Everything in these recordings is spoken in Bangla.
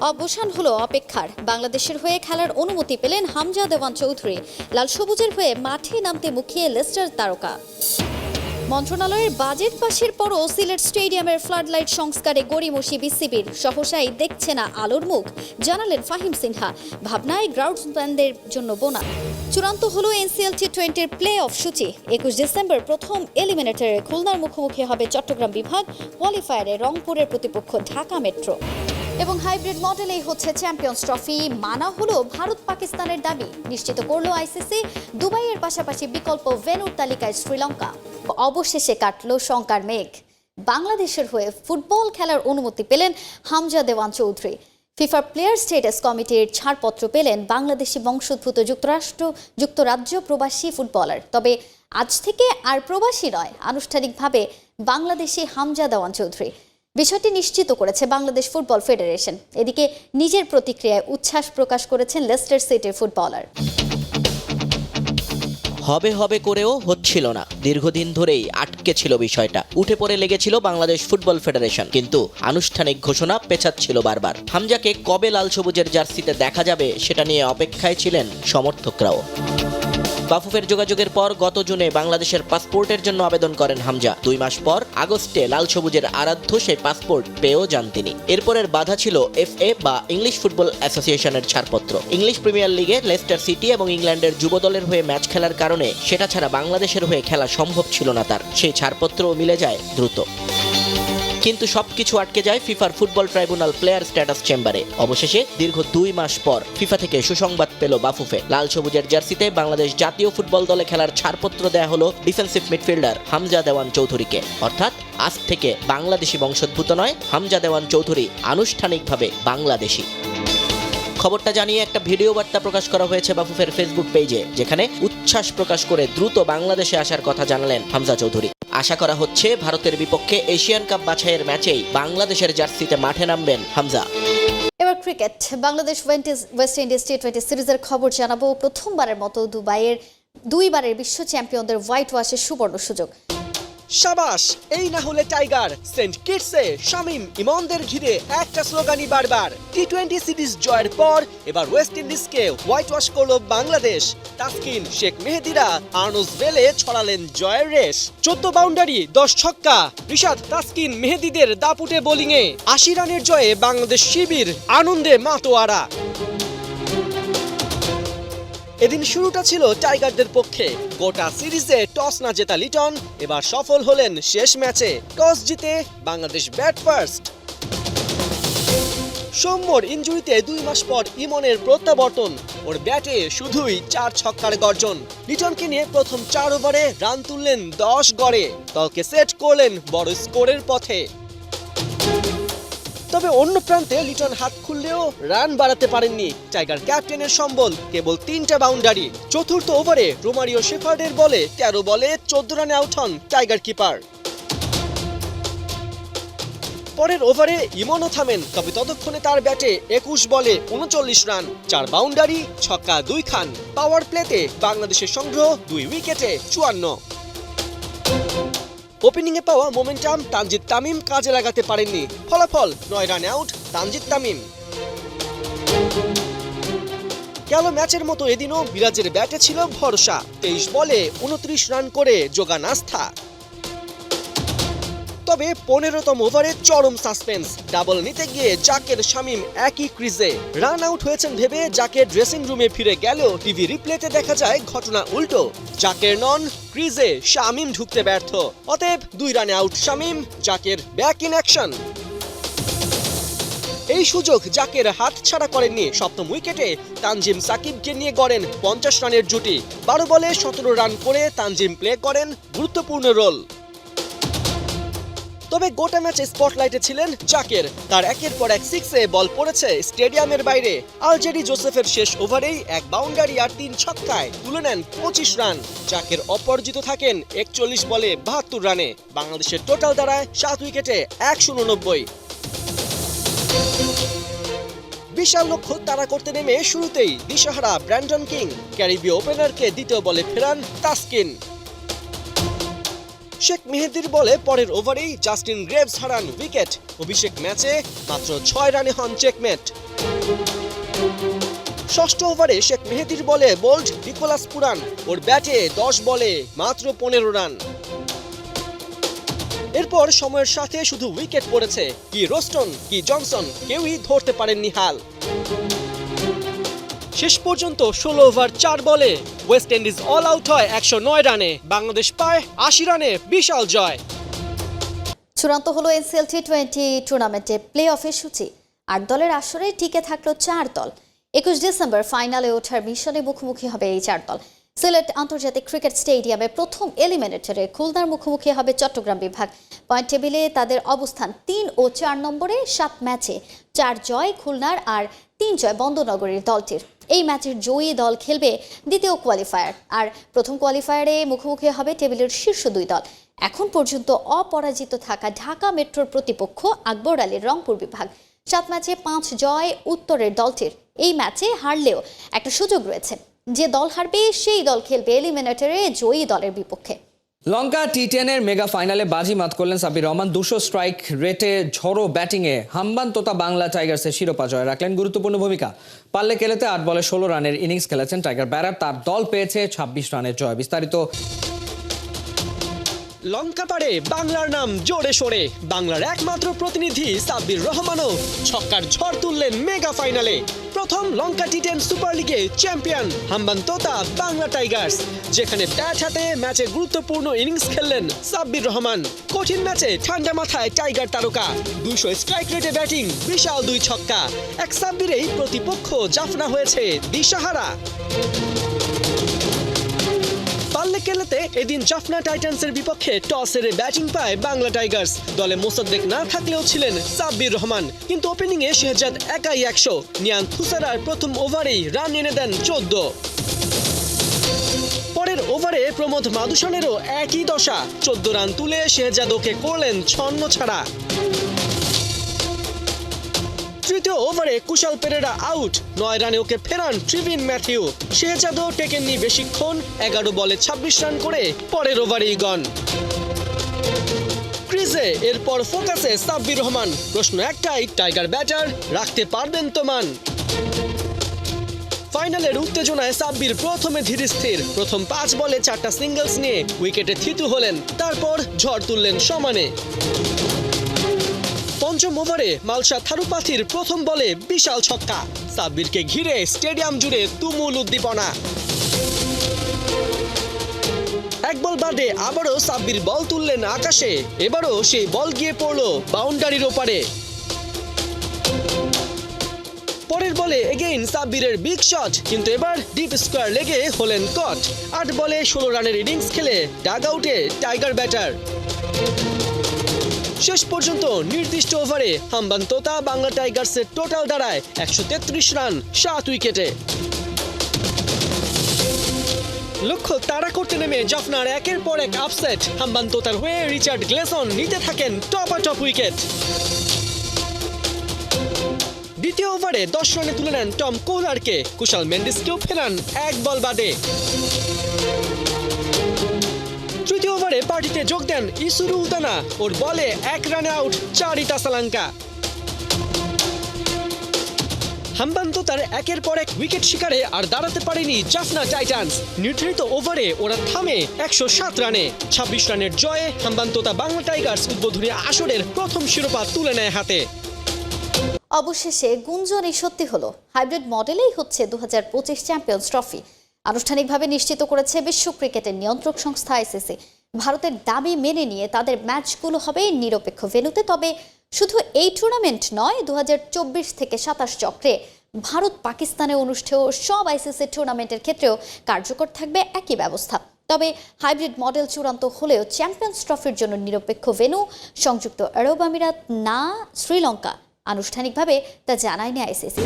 অবসান হলো অপেক্ষার। বাংলাদেশের হয়ে খেলার অনুমতি পেলেন হামজা দেওয়ান চৌধুরী। লাল সবুজের হয়ে মাঠে নামতে মুখিয়ে লেস্টার তারকা। মন্ত্রণালয়ের বাজেট পাশের পরও সিলেট স্টেডিয়ামের ফ্লাডলাইট সংস্কারে গড়িমসি বিসিবির। সহসাই দেখছে না আলোর মুখ, জানালেন ফাহিম সিনহা। ভাবনায় গ্রাউন্ডসম্যানদের জন্য বোনা চূড়ান্ত হলো এনসিএল টি টোয়েন্টির প্লে অফ সূচি। একুশ ডিসেম্বর প্রথম এলিমিনেটরে খুলনার মুখোমুখি হবে চট্টগ্রাম বিভাগ, কোয়ালিফায়ারে রংপুরের প্রতিপক্ষ ঢাকা মেট্রো। এবং হাইব্রিড মডেলেই হচ্ছে চ্যাম্পিয়ন্স ট্রফি। মানা হলো ভারত পাকিস্তানের দাবি। নিশ্চিত করল আইসিসি। দুবাইয়ের পাশাপাশি বিকল্প ভেনুর তালিকায় শ্রীলঙ্কা। অবশেষে কাটলো শঙ্কার মেঘ। বাংলাদেশের হয়ে ফুটবল খেলার অনুমতি পেলেন হামজা দেওয়ান চৌধুরী। ফিফার প্লেয়ার স্টেটাস কমিটির ছাড়পত্র পেলেন বাংলাদেশি বংশোদ্ভূত যুক্তরাষ্ট্র, যুক্তরাজ্য প্রবাসী ফুটবলার। তবে আজ থেকে আর প্রবাসী নয়। আনুষ্ঠানিকভাবে বাংলাদেশি হামজা দেওয়ান চৌধুরী। বিষয়টি নিশ্চিত করেছে বাংলাদেশ ফুটবল ফেডারেশন। এদিকে নিজের প্রতিক্রিয়ায় উচ্ছ্বাস প্রকাশ করেছেন লেস্টার সিটির ফুটবলার। হবে হবে করেও হচ্ছিল না। দীর্ঘদিন ধরেই আটকে ছিল বিষয়টা। উঠে পড়ে লেগেছিল বাংলাদেশ ফুটবল ফেডারেশন। কিন্তু আনুষ্ঠানিক ঘোষণা পেছাচ্ছিল বারবার। হামজাকে কবে লাল সবুজের জার্সিতে দেখা যাবে সেটা নিয়ে অপেক্ষায় ছিলেন সমর্থকরাও। বাফুফের যোগাযোগের পর গত জুনে বাংলাদেশের পাসপোর্টের জন্য আবেদন করেন হামজা। দুই মাস পর আগস্টে লাল সবুজের আরাধ্য সেই পাসপোর্ট পেয়েও যান তিনি। এরপরের বাধা ছিল এফএ বা ইংলিশ ফুটবল অ্যাসোসিয়েশনের ছাড়পত্র। ইংলিশ প্রিমিয়ার লিগে লেস্টার সিটি এবং ইংল্যান্ডের যুব দলের হয়ে ম্যাচ খেলার কারণে সেটা ছাড়া বাংলাদেশের হয়ে খেলা সম্ভব ছিল না তার। সেই ছাড়পত্রও মিলে যায় দ্রুত। কিন্তু সবকিছু আটকে যায় ফিফার ফুটবল ট্রাইব্যুনাল প্লেয়ার স্ট্যাটাস চেম্বারে। অবশেষে দীর্ঘ দুই মাস পর ফিফা থেকে সুসংবাদ পেল বাফুফে। লাল সবুজের জার্সিতে বাংলাদেশ জাতীয় ফুটবল দলে খেলার ছাড়পত্র দেয়া হলো ডিফেন্সিভ মিডফিল্ডার হামজা দেওয়ান চৌধুরীকে। অর্থাৎ আজ থেকে বাংলাদেশি বংশোদ্ভূত নয়, হামজা দেওয়ান চৌধুরী আনুষ্ঠানিকভাবে বাংলাদেশি। খবরটা জানিয়ে একটা ভিডিও বার্তা প্রকাশ করা হয়েছে বাফুফের ফেসবুক পেজে, যেখানে উচ্ছ্বাস প্রকাশ করে দ্রুত বাংলাদেশে আসার কথা জানালেন হামজা চৌধুরী। আশা করা হচ্ছে ভারতের বিপক্ষে এশিয়ান কাপ বাছাইয়ের ম্যাচেই বাংলাদেশের জার্সিতে মাঠে নামবেন হামজা। এবার cricket. Bangladesh West Indies T twenty সিরিজের খবর জানাব প্রথমবারের মতো দুবাইয়ের দুইবারের বিশ্ব চ্যাম্পিয়নদের হোয়াইট ওয়াশের সুবর্ণ সুযোগ। সাবাস, এই না হলে টাইগার, সেন্ট কিটসে, শামিম, ইমনদের ঘিরে একটা স্লোগানই বারবার। টি টোয়েন্টি সিরিজ জয়ের পর এবার ওয়েস্ট ইন্ডিজকে হোয়াইট ওয়াশ করল বাংলাদেশ। তাসকিন, শেখ মেহেদিরা, আর্নস বেলে ছড়ালেন জয়ের রেস চোদ্দ বাউন্ডারি, দশ ছক্কা। রিশাদ, তাসকিন, মেহেদিদের দাপুটে বোলিংয়ে আশি রানের জয়ে বাংলাদেশ শিবির, আনন্দে মাতোয়ারা। এদিন শুরুটা ছিল টাইগারদের পক্ষে। গোটা সিরিজে টস না জেতা লিটন এবার সফল হলেন শেষ ম্যাচে, টস জিতে বাংলাদেশ ব্যাট ফার্স্ট। সৌম্যর ইঞ্জুরিতে দুই মাস পর ইমনের প্রত্যাবর্তন, ওর ব্যাটে শুধুই চার ছক্কার গর্জন। লিটনকে নিয়ে প্রথম চার ওভারে রান তুললেন দশ গড়ে, দলকে সেট করলেন বড় স্কোরের পথে। তবে অন্য প্রান্তে লিটন হাত খুললেও রান বাড়াতে পারেননি। টাইগার ক্যাপ্টেনের সম্বল, কেবল তিনটা বাউন্ডারি। চতুর্থ ওভারে রোমারিও শেফার্ডের বলে তেরো বলে চোদ্দ রানে আউট হন টাইগার কিপার। পরের ওভারে ইমনও থামেন, তবে ততক্ষণে তার ব্যাটে একুশ বলে উনচল্লিশ রান, চার বাউন্ডারি, ছক্কা, দুই খান। পাওয়ার প্লেতে বাংলাদেশের সংগ্রহ দুই উইকেটে চুয়ান্ন। ওপেনিংয়ে পাওয়া মোমেন্টাম তানজিদ তামিম কাজে লাগাতে পারেননি। ফলাফল, নয় রান আউট তানজিদ তামিম। গেল ম্যাচের মতো এদিনও বিরাজের ব্যাটে ছিল ভরসা। তেইশ বলে উনত্রিশ রান করে যোগান আস্থা। তবে পনেরোতম ওভারে চরম সাসপেন্স। ডাবল নিতে গিয়ে জাকের শামিম একই ক্রিজে। রান আউট হয়েছেন ভেবে জাকের ড্রেসিং রুমে ফিরে গেলেও টিভি রিপ্লেতে দেখা যায় ঘটনা উল্টো। জাকের নন, ক্রিজে শামিম ঢুকতে ব্যর্থ। অতএব দুই রানে out Shamim, Jaker back in action. এই সুযোগ জাকের হাত ছাড়া করেননি সপ্তম উইকেটে তানজিম সাকিবকে নিয়ে গড়েন পঞ্চাশ রানের জুটি। বারো বলে সতেরো রান করে তানজিম প্লে করেন গুরুত্বপূর্ণ রোল। তবে গোটা ম্যাচে স্পটলাইটে ছিলেন চাকের তার একের পর এক সিক্সে বল পড়েছে স্টেডিয়ামের বাইরে। আলজেরি জোসেফের শেষ ওভারেই এক বাউন্ডারি আর তিন ছক্কায় তুলে নেন পঁচিশ রান। চাকের অপরাজিত থাকেন একচল্লিশ বলে বাহাত্তর রানে। বাংলাদেশের টোটাল দাঁড়ায় সাত উইকেটে একশো উননব্বই। বিশাল লক্ষ্য তারা করতে নেমে শুরুতেই দিশাহারা ব্র্যান্ডন কিং। ক্যারিবীয় ওপেনারকে দ্বিতীয় বলে ফেরান তাসকিন। শেখ মেহেদির বলে পরের ওভারেই জাস্টিন গ্রেভস হারান উইকেট। অভিষেক ম্যাচে মাত্র ছয় রানে হন চেকমেট। ষষ্ঠ ওভারে শেখ মেহেদির বলে বোল্ড নিকোলাস পুরান। ওর ব্যাটে দশ বলে মাত্র পনেরো রান। এরপর সময়ের সাথে শুধু উইকেট পড়েছে। কি রোস্টন, কি জনসন, কেউই ধরতে পারেননি হাল। শেষ পর্যন্ত ষোলো ওভার চার বলে ওয়েস্ট ইন্ডিজ অল আউট হয় একশো নয় রানে। বাংলাদেশ পায় আশি রানে বিশাল জয়। চূড়ান্ত হলো এনসিএল টি টোয়েন্টি টুর্নামেন্টে প্লে অফের সূচি। আট দলের আসরে টিকে থাকল চার দল। একুশ ডিসেম্বর ফাইনালে ওঠার মিশনে মুখোমুখি হবে এই চার দল। সিলেট আন্তর্জাতিক ক্রিকেট স্টেডিয়ামে প্রথম এলিমিনেটরে খুলনার মুখোমুখি হবে চট্টগ্রাম বিভাগ। পয়েন্ট টেবিলে তাদের অবস্থান তিন ও চার নম্বরে, সাত ম্যাচে চার জয় খুলনার আর তিন জয় বন্দনগরীর দলটির। এই ম্যাচের জয়ী দল খেলবে দ্বিতীয় কোয়ালিফায়ার আর প্রথম কোয়ালিফায়ারে মুখোমুখি হবে টেবিলের শীর্ষ দুই দল। এখন পর্যন্ত অপরাজিত থাকা ঢাকা মেট্রোর প্রতিপক্ষ আকবর আলীর রংপুর বিভাগ। সাত ম্যাচে পাঁচ জয় উত্তরের দলটির। এই ম্যাচে হারলেও একটা সুযোগ রয়েছে। যে দল হারবে, সেই দল খেলবে এলিমিনেটরে জয়ী দলের বিপক্ষে। লঙ্কা টি টেনের মেগা ফাইনালে বাজি মাত করলেন সাবির রহমান। দুশো স্ট্রাইক রেটে ঝড়ো ব্যাটিংয়ে হাম্বান তোতা বাংলা টাইগার্সের শিরোপা জয় রাখলেন। গুরুত্বপূর্ণ ভূমিকা। পাল্লে খেলেতে আট বলে ষোলো রানের ইনিংস খেলেছেন টাইগার। ব্যারার তার দল পেয়েছে ছাব্বিশ রানের জয়। বিস্তারিত লঙ্কা পারে বাংলার নাম জোরে সোরে। বাংলার একমাত্র প্রতিনিধি সাব্বির রহমানও ছক্কার ঝড় তুললেন মেগা ফাইনালে। প্রথম লঙ্কা টি টেন সুপার লিগে champion Hambantota, Bangla Tigers, যেখানে ব্যাট হাতে ম্যাচে গুরুত্বপূর্ণ ইনিংস খেললেন সাব্বির রহমান। কঠিন ম্যাচে ঠান্ডা মাথায় টাইগার তারকা, দুইশো স্ট্রাইক রেটে ব্যাটিং, বিশাল দুই ছক্কা। এক সাব্বিরেই প্রতিপক্ষ জাফনা হয়েছে দিশাহারা। পাল্লে কেলেতে এদিন জাফনা টাইটান্সের বিপক্ষে টস হেরে ব্যাটিং পায় বাংলা টাইগার্স। দলে মোসাদ্দেক না থাকলেও ছিলেন সাব্বির রহমান। কিন্তু ওপেনিং এ শেহজাদ একাই একশো। নিয়ান থুসারার প্রথম ওভারেই রান এনে দেন চোদ্দ। পরের ওভারে প্রমোদ মাদুসনেরও একই দশা। চোদ্দ রান তুলে শেহজাদ ওকে করলেন ছন্ন ছাড়া। তৃতীয় ওভারে কুশাল পেরেরা আউট। নয় রানে ওকে ফেরান ট্রিভিন ম্যাথিউ। শেহজাদও টেকেননি বেশিক্ষণ। এগারো বলে ছাব্বিশ রান করে পরের ওভারেই গন। ক্রিজে এরপর ফোকাসে সাব্বির রহমান। প্রশ্ন একটাই, টাইগার ব্যাটার রাখতে পারবেন তো মান? ফাইনালের উত্তেজনায় সাব্বির প্রথমে ধীর স্থির। প্রথম পাঁচ বলে চারটা সিঙ্গলস নিয়ে উইকেটে থিতু হলেন। তারপর ঝড় তুললেন সমানে। পঞ্চম ওভারে মালসা থারুপাথির প্রথম বলে বিশাল ছক্কা। সাব্বিরকে ঘিরে স্টেডিয়াম জুড়ে তুমুল উদ্দীপনা। এক বল বাদে আবারও সাব্বির বল তুললেন আকাশে। এবারও সেই বল গিয়ে পড়ল বাউন্ডারির ওপারে। পরের বলে এগেইন সাব্বিরের বিগ শট, কিন্তু এবার ডিপ স্কোয়ার লেগে হলেন কট। আট বলে ষোলো রানের ইনিংস খেলে ডাগ আউটে টাইগার ব্যাটার। শেষ পর্যন্ত নির্দিষ্ট ওভারে হাম্বান তোতা বাংলা টাইগার্সের টোটাল দাঁড়ায় একশো তেত্রিশ রান, সাত উইকেটে। লক্ষ্য তাড়া করতে নেমে জাফনার একের পর এক আপসেট হাম্বান তোতার হয়ে রিচার্ড গ্লেসন নিতে থাকেন টপ টপ উইকেট। দ্বিতীয় ওভারে দশ রানে তুলে নেন টম কোলারকে, কুশাল মেন্ডিসকেও ফেরান এক বল বাদে। তৃতীয় ওভারে পার্টিতে যোগ দেন ইসুরু উদানা ওর বলে এক রানে আউট চারিতা সালাঙ্কা। হাম্বান্ত তার একের পর এক উইকেট শিকারে আর দাঁড়াতে পারেনি জাফনা টাইটান্স। নির্ধারিত ওভারে ওরা থামে একশো সাত রানে। ছাব্বিশ রানের জয়ে হাম্বান্ততা বাংলা টাইগার্স উদ্বোধনী আসরের প্রথম শিরোপা তুলে নেয় হাতে। অবশেষে গুঞ্জনই সত্যি হলো। হাইব্রিড মডেলেই হচ্ছে দু চ্যাম্পিয়ন্স ট্রফি। আনুষ্ঠানিকভাবে নিশ্চিত করেছে বিশ্ব ক্রিকেটের নিয়ন্ত্রক সংস্থা আইসিসি। ভারতের দাবি মেনে নিয়ে তাদের ম্যাচগুলো হবে নিরপেক্ষ ভেনুতে তবে শুধু এই টুর্নামেন্ট নয় দু থেকে সাতাশ চক্রে ভারত পাকিস্তানে অনুষ্ঠেয় সব আইসিসি টুর্নামেন্টের ক্ষেত্রেও কার্যকর থাকবে একই ব্যবস্থা। তবে হাইব্রিড মডেল চূড়ান্ত হলেও চ্যাম্পিয়ন্স ট্রফির জন্য নিরপেক্ষ ভেনু সংযুক্ত আরব আমিরাত না, শ্রীলঙ্কা আনুষ্ঠানিকভাবে তা জানায়নি আইসিসি।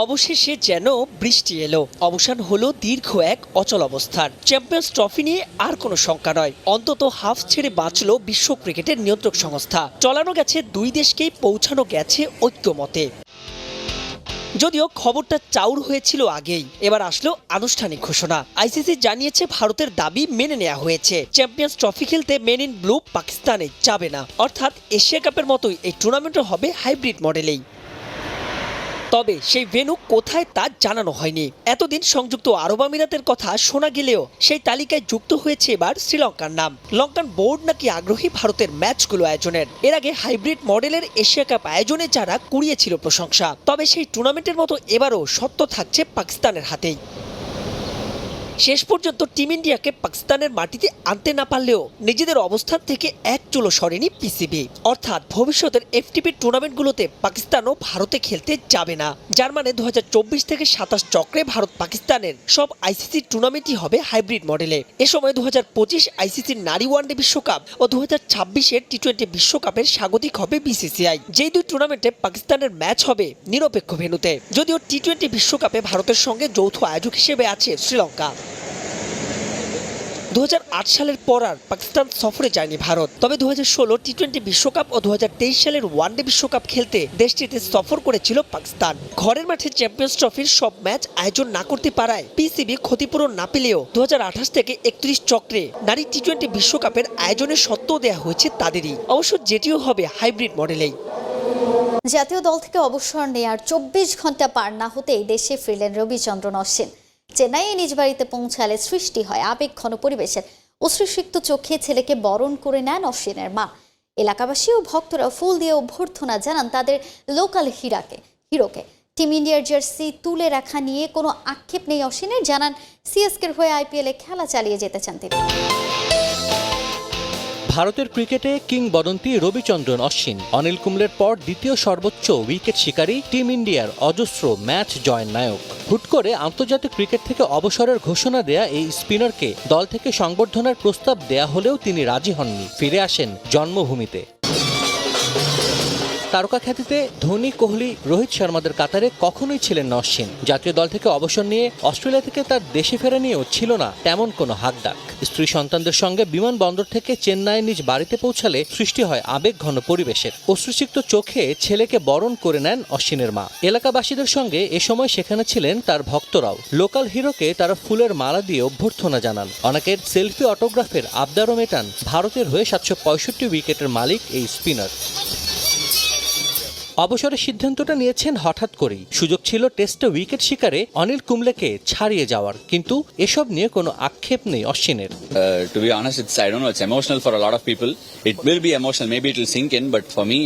অবশেষে যেন বৃষ্টি এলো। অবসান হলো দীর্ঘ এক অচল অবস্থার চ্যাম্পিয়ন্স ট্রফি নিয়ে আর কোনো শঙ্কা নয়। অন্তত হাফ ছেড়ে বাঁচল বিশ্ব ক্রিকেটের নিয়ন্ত্রক সংস্থা। চলানো গেছে দুই দেশকেই পৌঁছানো গেছে ঐক্যমতে। যদিও খবরটা চাউর হয়েছিল আগেই, এবার আসলো আনুষ্ঠানিক ঘোষণা। আইসিসি জানিয়েছে ভারতের দাবি মেনে নেওয়া হয়েছে। চ্যাম্পিয়ন্স ট্রফি খেলতে মেন ইন ব্লু পাকিস্তানে যাবে না। অর্থাৎ এশিয়া কাপের মতোই এই টুর্নামেন্টও হবে হাইব্রিড মডেলেই। তবে সেই ভেনু কোথায় তা জানানো হয়নি। এতদিন সংযুক্ত আরব আমিরাতের কথা শোনা গেলেও সেই তালিকায় যুক্ত হয়েছে এবার শ্রীলঙ্কার নাম। লঙ্কান বোর্ড নাকি আগ্রহী ভারতের ম্যাচগুলো আয়োজনের। এর আগে হাইব্রিড মডেলের এশিয়া কাপ আয়োজনে যারা কুড়িয়েছিল প্রশংসা। তবে সেই টুর্নামেন্টের মতো এবারও সত্য থাকছে পাকিস্তানের হাতেই। শেষ পর্যন্ত টিম ইন্ডিয়াকে পাকিস্তানের মাটিতে আনতে না পারলেও নিজেদের অবস্থান থেকে এক চুলো সরেনি পিসিবি। অর্থাৎ ভবিষ্যতের এফটিপি টুর্নামেন্টগুলোতে পাকিস্তানও ভারতে খেলতে যাবে না। যার মানে দু হাজার চব্বিশ থেকে সাতাশ চক্রে ভারত পাকিস্তানের সব আইসিসি টুর্নামেন্টই হবে হাইব্রিড মডেলে। এ সময় দু পঁচিশ আইসিসির নারী ওয়ানডে বিশ্বকাপ ও দু হাজার ছাব্বিশের টি টোয়েন্টি বিশ্বকাপের স্বাগতিক হবে বিসিসিআই। যেই দুই টুর্নামেন্টে পাকিস্তানের ম্যাচ হবে নিরপেক্ষ ভেন্যুতে। যদিও টি টোয়েন্টি বিশ্বকাপে ভারতের সঙ্গে যৌথ আয়োজক হিসেবে আছে শ্রীলঙ্কা। দু হাজার আট সালের পর আর পাকিস্তান সফরে যায়নি ভারত। তবে দু হাজার ষোলো টি টোয়েন্টি বিশ্বকাপ ও দু হাজার তেইশ সালের ওয়ানডে বিশ্বকাপ খেলতে দেশটিতে সফর করেছিল পাকিস্তান। ঘরের মাঠে চ্যাম্পিয়ন্স ট্রফির সব ম্যাচ আয়োজন না করতে পারায় পিসিবি ক্ষতিপূরণ না পেলেও দু হাজার আঠাশ থেকে একত্রিশ চক্রে নারী টি টোয়েন্টি বিশ্বকাপের আয়োজনের সত্ত্বেও দেওয়া হয়েছে তাদেরই। অবশ্য যেটিও হবে হাইব্রিড মডেলেই। জাতীয় দল থেকে অবসর নেয়ার চব্বিশ ঘণ্টা পার না হতেই দেশে ফিরলেন রবিচন্দ্রন অশ্বিন। চেন্নাইয়ে নিজ বাড়িতে পৌঁছালে সৃষ্টি হয় আবেগ ঘন পরিবেশের অশ্রুসিক্ত চোখে ছেলেকে বরণ করে নেন অশ্বিনের মা। এলাকাবাসী ও ভক্তরা ফুল দিয়ে অভ্যর্থনা জানান তাদের লোকাল হিরাকে, হিরোকে। টিম ইন্ডিয়ার জার্সি তুলে রাখা নিয়ে কোনো আক্ষেপ নেই অশ্বিনের, জানান সিএসকের হয়ে আইপিএলে খেলা চালিয়ে যেতে চান তিনি। ভারতের ক্রিকেটে কিংবদন্তি রবিচন্দ্রন অশ্বিন। অনিল কুম্বলের পর দ্বিতীয় সর্বোচ্চ উইকেট শিকারী টিম ইন্ডিয়ার অজস্র ম্যাচ জয়ের নায়ক। হুট করে আন্তর্জাতিক ক্রিকেট থেকে অবসরের ঘোষণা দেয়া এই স্পিনারকে দল থেকে সংবর্ধনার প্রস্তাব দেয়া হলেও তিনি রাজি হননি। ফিরে আসেন জন্মভূমিতে। তারকা খ্যাতিতে ধোনি, কোহলি, রোহিত শর্মাদের কাতারে কখনোই ছিলেন না অশ্বিন। জাতীয় দল থেকে অবসর নিয়ে অস্ট্রেলিয়া থেকে তার দেশে ফেরা নিয়েও ছিল না তেমন কোনো হাকডাক স্ত্রী সন্তানদের সঙ্গে বিমানবন্দর থেকে চেন্নাইয়ের নিজ বাড়িতে পৌঁছালে সৃষ্টি হয় আবেগ ঘন পরিবেশের। অশ্রুসিক্ত চোখে ছেলেকে বরণ করে নেন অশ্বিনের মা। এলাকাবাসীদের সঙ্গে এ সময় সেখানে ছিলেন তার ভক্তরাও। লোকাল হিরোকে তারা ফুলের মালা দিয়ে অভ্যর্থনা জানান। অনেকের সেলফি অটোগ্রাফের আবদারও মেটান ভারতের হয়ে সাতশো পঁয়ষট্টি উইকেটের মালিক এই স্পিনার। অবসরের সিদ্ধান্তটা নিয়েছেন হঠাৎ করেই। সুযোগ ছিল টেস্টে উইকেট শিকারে অনিল কুম্বলেকে ছাড়িয়ে যাওয়ার, কিন্তু এসব নিয়ে কোনো আক্ষেপ নেই অশ্বিনের। To be honest it's I don't know it's emotional for a lot of people it will be emotional maybe it will sink in but for me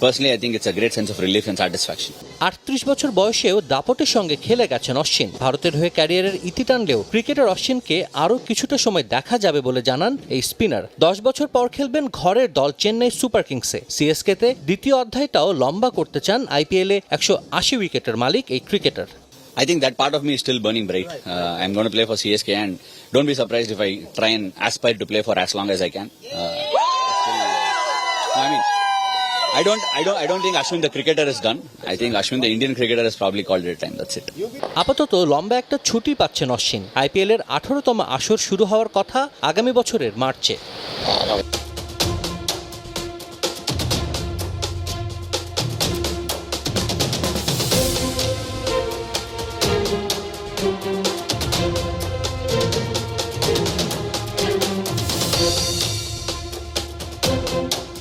personally, I think it's a great sense of relief and satisfaction. আটত্রিশ বছর বয়সেও দাপটের সঙ্গে খেলে গেছেন অশ্বিন ভারতের হয়ে ক্যারিয়ারের ইতি টানলেও ক্রিকেটার অশ্বিনকে আরও কিছুটা সময় দেখা যাবে বলে জানান এই স্পিনার দশ বছর পর খেলবেন ঘরের দল চেন্নাই সুপার কিংসে সিএসকেতে দ্বিতীয় অধ্যায়টাও লম্বা করতে চান আইপিএলে একশো আশি উইকেটের মালিক এই cricketer I think that part of me is still burning bright. Uh, I'm going to play for CSK, and don't be surprised if I try and aspire to play for as long as I can. Uh, still, no, I mean. I don't, I don't, I don't think Ashwin the cricketer is done. I think Ashwin the Indian cricketer has probably called it a time. That's it. আপাতত লম্বা একটা ছুটি পাচ্ছেন অশ্বিন আইপিএলের আঠারোতম আসর শুরু হওয়ার কথা আগামী বছরের মার্চে